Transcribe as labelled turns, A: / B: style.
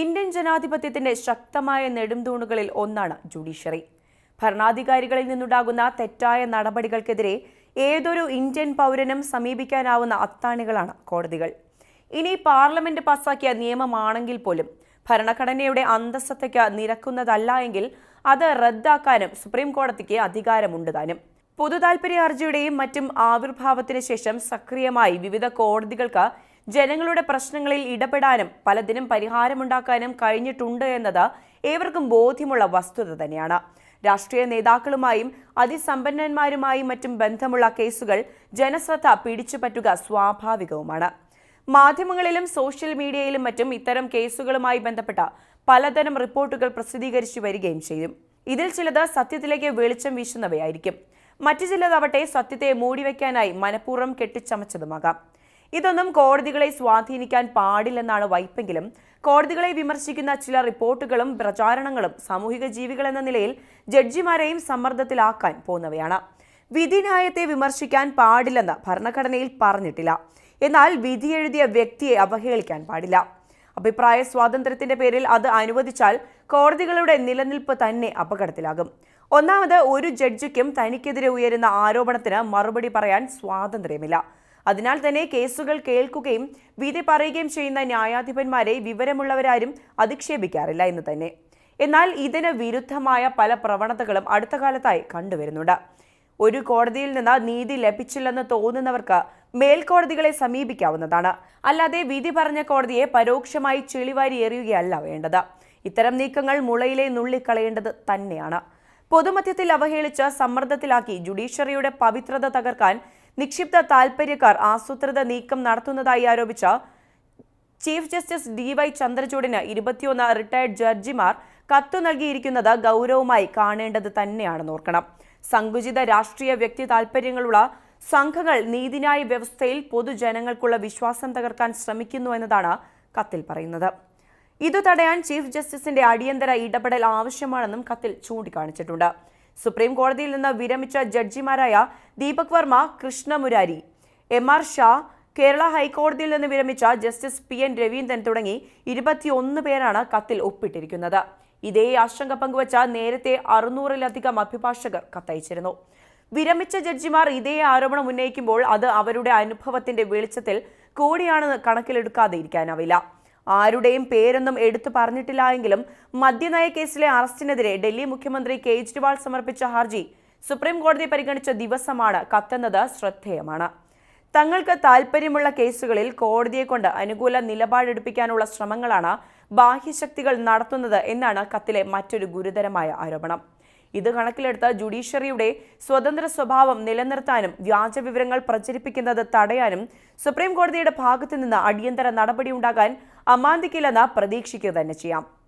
A: Indian ജനാധിപത്യത്തിന്റെ ശക്തമായ നെടുംതൂണുകളിൽ ഒന്നാണ് ജുഡീഷ്യറി. ഭരണാധികാരികളിൽ നിന്നുണ്ടാകുന്ന തെറ്റായ നടപടികൾക്കെതിരെ ഏതൊരു ഇന്ത്യൻ പൗരനും സമീപിക്കാനാവുന്ന അത്താണികളാണ് കോടതികൾ. ഇനി പാർലമെന്റ് പാസാക്കിയ നിയമമാണെങ്കിൽ പോലും ഭരണഘടനയുടെ അന്തസ്സത്തയ്ക്ക് നിരക്കുന്നതല്ല എങ്കിൽ അത് റദ്ദാക്കാനും സുപ്രീം കോടതിക്ക് അധികാരമുണ്ട് താനും. പൊതുതാൽപര്യ ഹർജിയുടെയും മറ്റും ആവിർഭാവത്തിന് ശേഷം സക്രിയമായി വിവിധ കോടതികൾക്ക് ജനങ്ങളുടെ പ്രശ്നങ്ങളിൽ ഇടപെടാനും പലതിനും പരിഹാരമുണ്ടാക്കാനും കഴിഞ്ഞിട്ടുണ്ട് എന്നത് ഏവർക്കും ബോധ്യമുള്ള വസ്തുത തന്നെയാണ്. രാഷ്ട്രീയ നേതാക്കളുമായും അതിസമ്പന്നന്മാരുമായും മറ്റും ബന്ധമുള്ള കേസുകൾ ജനശ്രദ്ധ പിടിച്ചുപറ്റുക സ്വാഭാവികവുമാണ്. മാധ്യമങ്ങളിലും സോഷ്യൽ മീഡിയയിലും മറ്റും ഇത്തരം കേസുകളുമായി ബന്ധപ്പെട്ട പലതരം റിപ്പോർട്ടുകൾ പ്രസിദ്ധീകരിച്ചു വരികയും ചെയ്യും. ഇതിൽ ചിലത് സത്യത്തിലേക്ക് വെളിച്ചം വീശുന്നവയായിരിക്കും. മറ്റു ചിലതാവട്ടെ സത്യത്തെ മൂടിവെക്കാനായി മനഃപൂർവം കെട്ടിച്ചമച്ചതുമാകാം. ഇതൊന്നും കോടതികളെ സ്വാധീനിക്കാൻ പാടില്ലെന്നാണ് വൈപ്പെങ്കിലും. കോടതികളെ വിമർശിക്കുന്ന ചില റിപ്പോർട്ടുകളും പ്രചാരണങ്ങളും സാമൂഹിക ജീവികൾ എന്ന നിലയിൽ ജഡ്ജിമാരെയും സമ്മർദ്ദത്തിലാക്കാൻ പോകുന്നവയാണ്. വിധിന്യായത്തെ വിമർശിക്കാൻ പാടില്ലെന്ന് ഭരണഘടനയിൽ പറഞ്ഞിട്ടില്ല. എന്നാൽ വിധിയെഴുതിയ വ്യക്തിയെ അവഹേളിക്കാൻ പാടില്ല. അഭിപ്രായ സ്വാതന്ത്ര്യത്തിന്റെ പേരിൽ അത് അനുവദിച്ചാൽ കോടതികളുടെ നിലനിൽപ്പ് തന്നെ അപകടത്തിലാകും. ഒന്നാമത് ഒരു ജഡ്ജിക്കും തനിക്കെതിരെ ഉയരുന്ന ആരോപണത്തിന് മറുപടി പറയാൻ സ്വാതന്ത്ര്യമില്ല. അതിനാൽ തന്നെ കേസുകൾ കേൾക്കുകയും വിധി പറയുകയും ചെയ്യുന്ന ന്യായാധിപന്മാരെ വിവരമുള്ളവരാരും അധിക്ഷേപിക്കാറില്ല എന്ന് തന്നെ. എന്നാൽ ഇതിന് വിരുദ്ധമായ പല പ്രവണതകളും അടുത്ത കാലത്തായി കണ്ടുവരുന്നുണ്ട്. ഒരു കോടതിയിൽ നിന്ന് നീതി ലഭിച്ചില്ലെന്ന് തോന്നുന്നവർക്ക് മേൽക്കോടതികളെ സമീപിക്കാവുന്നതാണ്. അല്ലാതെ വിധി പറഞ്ഞ കോടതിയെ പരോക്ഷമായി ചെളിവാരി എറിയുകയല്ല വേണ്ടത്. ഇത്തരം നീക്കങ്ങൾ മുളയിലെ നുള്ളിക്കളയേണ്ടത് തന്നെയാണ്. പൊതുമധ്യത്തിൽ അവഹേളിച്ച് സമ്മർദ്ദത്തിലാക്കി ജുഡീഷ്യറിയുടെ പവിത്രത തകർക്കാൻ നിക്ഷിപ്ത താൽപര്യക്കാർ ആസൂത്രിത നീക്കം നടത്തുന്നതായി ആരോപിച്ച ചീഫ് ജസ്റ്റിസ് ഡി വൈ ചന്ദ്രചൂഡിന് ഇരുപത്തിയൊന്ന് റിട്ടയർഡ് ജഡ്ജിമാർ കത്തു നൽകിയിരിക്കുന്നത് ഗൗരവമായി കാണേണ്ടത് തന്നെയാണെന്ന് ഓർക്കണം. സങ്കുചിത രാഷ്ട്രീയ വ്യക്തി താൽപര്യങ്ങളുള്ള സംഘങ്ങൾ നീതിന്യായ വ്യവസ്ഥയിൽ പൊതുജനങ്ങൾക്കുള്ള വിശ്വാസം തകർക്കാൻ ശ്രമിക്കുന്നു എന്നതാണ് കത്തിൽ പറയുന്നത്. ഇത് തടയാൻ ചീഫ് ജസ്റ്റിസിന്റെ അടിയന്തര ഇടപെടൽ ആവശ്യമാണെന്നും കത്തിൽ ചൂണ്ടിക്കാണിച്ചിട്ടുണ്ട്. സുപ്രീം കോടതിയിൽ നിന്ന് വിരമിച്ച ജഡ്ജിമാരായ ദീപക് വർമ്മ കൃഷ്ണമുരാരി എം ആർ ഷാ കേരള ഹൈക്കോടതിയിൽ നിന്ന് വിരമിച്ച ജസ്റ്റിസ് പി എൻ രവീന്ദ്രൻ തുടങ്ങി ഇരുപത്തിയൊന്ന് പേരാണ് കത്തിൽ ഒപ്പിട്ടിരിക്കുന്നത്. ഇതേ ആശങ്ക പങ്കുവച്ച നേരത്തെ അറുന്നൂറിലധികം അഭിഭാഷകർ കത്തയച്ചിരുന്നു. വിരമിച്ച ജഡ്ജിമാർ ഇതേ ആരോപണം ഉന്നയിക്കുമ്പോൾ അത് അവരുടെ അനുഭവത്തിന്റെ വെളിച്ചത്തിൽ കൂടിയാണെന്ന് കണക്കിലെടുക്കാതെ ഇരിക്കാനാവില്ല. ആരുടെയും പേരൊന്നും എടുത്തു പറഞ്ഞിട്ടില്ല എങ്കിലും മദ്യനയ കേസിലെ അറസ്റ്റിനെതിരെ ഡൽഹി മുഖ്യമന്ത്രി കേജ്രിവാൾ സമർപ്പിച്ച ഹർജി സുപ്രീം കോടതി പരിഗണിച്ച ദിവസമാണ് കത്തെന്നത് ശ്രദ്ധേയമാണ്. തങ്ങൾക്ക് താൽപ്പര്യമുള്ള കേസുകളിൽ കോടതിയെ കൊണ്ട് അനുകൂല നിലപാടെടുപ്പിക്കാനുള്ള ശ്രമങ്ങളാണ് ബാഹ്യശക്തികൾ നടത്തുന്നത് എന്നാണ് കത്തിലെ മറ്റൊരു ഗുരുതരമായ ആരോപണം. ഇത് കണക്കിലെടുത്ത് ജുഡീഷ്യറിയുടെ സ്വതന്ത്ര സ്വഭാവം നിലനിർത്താനും വ്യാജ വിവരങ്ങൾ പ്രചരിപ്പിക്കുന്നത് തടയാനും സുപ്രീം കോടതിയുടെ ഭാഗത്തു നിന്ന് അടിയന്തര നടപടിയുണ്ടാകാൻ അമാന്തിക്കില്ലെന്ന് പ്രതീക്ഷിക്കുക തന്നെ ചെയ്യാം.